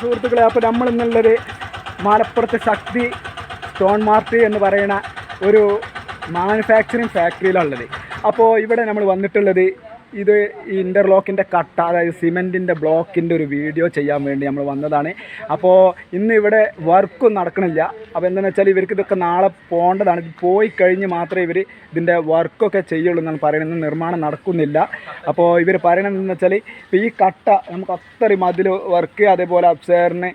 സുഹൃത്തുക്കളെ അപ്പോൾ നമ്മൾ ഇന്നുള്ളൊരു മലപ്പുറത്ത് ശക്തി സ്റ്റോൺ മാർട്ട് എന്ന് പറയുന്ന ഒരു മാനുഫാക്ചറിങ് ഫാക്ടറിയിലുള്ളത്. അപ്പോൾ ഇവിടെ നമ്മൾ വന്നിട്ടുള്ളത് ഇത് ഇന്റർലോക്കിന്റെ കട്ട അതായത് സിമെന്റിന്റെ ബ്ലോക്കിന്റെ ഒരു വീഡിയോ ചെയ്യാൻ വേണ്ടി നമ്മൾ വന്നതാണ്. അപ്പോൾ ഇന്ന് ഇവിടെ വർക്കും നടക്കണില്ല. അപ്പോൾ എന്താണെന്ന് വെച്ചാൽ ഇവർക്ക് ഇതൊക്കെ നാളെ പോകേണ്ടതാണ്. ഇത് പോയി കഴിഞ്ഞ് മാത്രമേ ഇവർ ഇതിന്റെ വർക്കൊക്കെ ചെയ്യുള്ളൂ എന്നാണ് പറയുന്നത്. നിർമ്മാണം നടക്കുന്നില്ല. അപ്പോൾ ഇവർ പറയണതെന്ന് വെച്ചാൽ ഇപ്പോൾ ഈ കട്ട നമുക്ക് അത്രയും മതിൽ വർക്ക് അതേപോലെ അപ്സേറിന്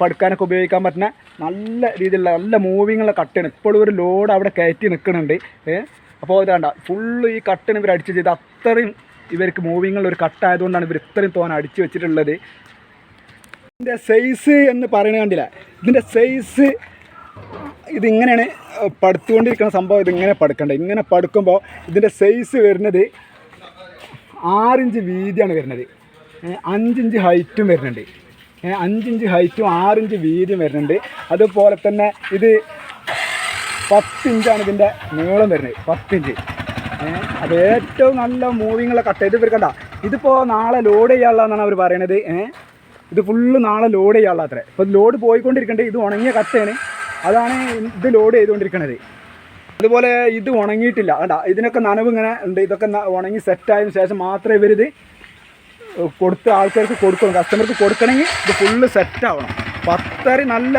പടുക്കാനൊക്കെ ഉപയോഗിക്കാൻ പറ്റുന്ന നല്ല രീതിയിലുള്ള നല്ല മൂവിങ്ങുള്ള കട്ടയാണ്. ഇപ്പോഴും ഒരു ലോഡ് അവിടെ കയറ്റി നിൽക്കുന്നുണ്ട്. അപ്പോൾ ഇതാണ്ട ഫുള്ള് ഈ കട്ടിന് ഇവർ അടിച്ച് ചെയ്ത് അത്രയും ഇവർക്ക് മൂവിങ്ങുള്ള ഒരു കട്ടായതുകൊണ്ടാണ് ഇവർ ഇത്രയും തോന അടിച്ചു വെച്ചിട്ടുള്ളത്. ഇതിന്റെ സൈസ് എന്ന് പറയണ കണ്ടില്ല? ഇതിന്റെ സൈസ് ഇതിങ്ങനെയാണ് പടുത്തുകൊണ്ടിരിക്കുന്ന സംഭവം ഇതിങ്ങനെ പടുക്കേണ്ടത് ഇങ്ങനെ പടുക്കുമ്പോൾ ഇതിന്റെ സൈസ് വരുന്നത് ആറിഞ്ച് വീതിയാണ് വരുന്നത്. അഞ്ചിഞ്ച് ഹൈറ്റും വരുന്നുണ്ട്. അഞ്ചിഞ്ച് ഹൈറ്റും ആറിഞ്ച് വീതിയും വരുന്നുണ്ട്. അതുപോലെ തന്നെ ഇത് പത്തിഞ്ചാണ് ഇതിന്റെ നീളം വരുന്നത്. പത്തിഞ്ച്. അത് ഏറ്റവും നല്ല മൂവിങ്ങുള്ള കട്ട. ഇത് ഇവർക്കണ്ട ഇതിപ്പോൾ നാളെ ലോഡ് ചെയ്യാനുള്ളതെന്നാണ് അവർ പറയണത്. ഇത് ഫുള്ള് നാളെ ലോഡ് ചെയ്യാനുള്ള അത്ര. ഇപ്പോൾ ലോഡ് പോയിക്കൊണ്ടിരിക്കേണ്ടത് ഇത് ഉണങ്ങിയ കട്ടയാണ്. അതാണ് ഇത് ലോഡ് ചെയ്തുകൊണ്ടിരിക്കണത്. അതുപോലെ ഇത് ഉണങ്ങിയിട്ടില്ല. കണ്ട? ഇതിനൊക്കെ നനവ് ഇങ്ങനെ ഉണ്ട്. ഇതൊക്കെ ഉണങ്ങി സെറ്റായതിനു ശേഷം മാത്രമേ ഇവരിത് കൊടുത്ത് ആൾക്കാർക്ക് കൊടുക്കണം കസ്റ്റമർക്ക് കൊടുക്കണമെങ്കിൽ ഇത് ഫുള്ള് സെറ്റാവണം അത്രയും നല്ല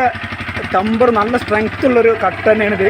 ടമ്പർ നല്ല സ്ട്രെങ്ത് ഉള്ളൊരു കട്ട് തന്നെയാണ് ഇത്